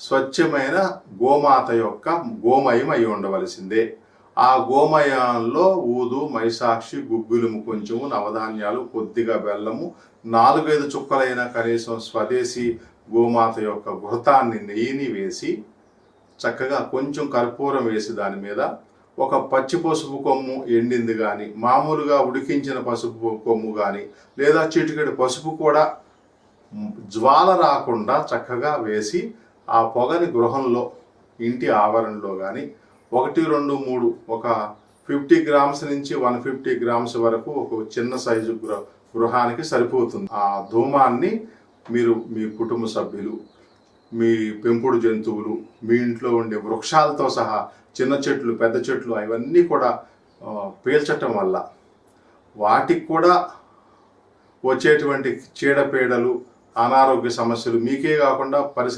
స్వచ్ఛమైన గోమాత యొక్క గోమయం అయి ఉండవలసిందే. ఆ గోమయంలో ఊదు మైసాక్షి గుగ్గులుము కొంచెము నవధాన్యాలు కొద్దిగా బెల్లము నాలుగైదు చుక్కలైన కనీసం స్వదేశీ గోమాత యొక్క ఘృతాన్ని నెయ్యిని వేసి చక్కగా కొంచెం కర్పూరం వేసి దాని మీద ఒక పచ్చి పసుపు కొమ్ము ఎండింది కానీ మామూలుగా ఉడికించిన పసుపు కొమ్ము కానీ లేదా చిటికెడు పసుపు కూడా జ్వాల రాకుండా చక్కగా వేసి ఆ పొగని గృహంలో ఇంటి ఆవరణలో కానీ ఒకటి రెండు మూడు ఒక ఫిఫ్టీ గ్రామ్స్ నుంచి వన్ ఫిఫ్టీ గ్రామ్స్ వరకు ఒక చిన్న సైజు గృహ గృహానికి సరిపోతుంది. ఆ ధూమాన్ని మీరు మీ కుటుంబ సభ్యులు మీ పెంపుడు జంతువులు మీ ఇంట్లో ఉండే వృక్షాలతో సహా చిన్న చెట్లు పెద్ద చెట్లు అవన్నీ కూడా పీల్చటం వల్ల వాటికి కూడా వచ్చేటువంటి చీడపీడలు అనారోగ్య సమస్యలు మీకే కాకుండా పరిసర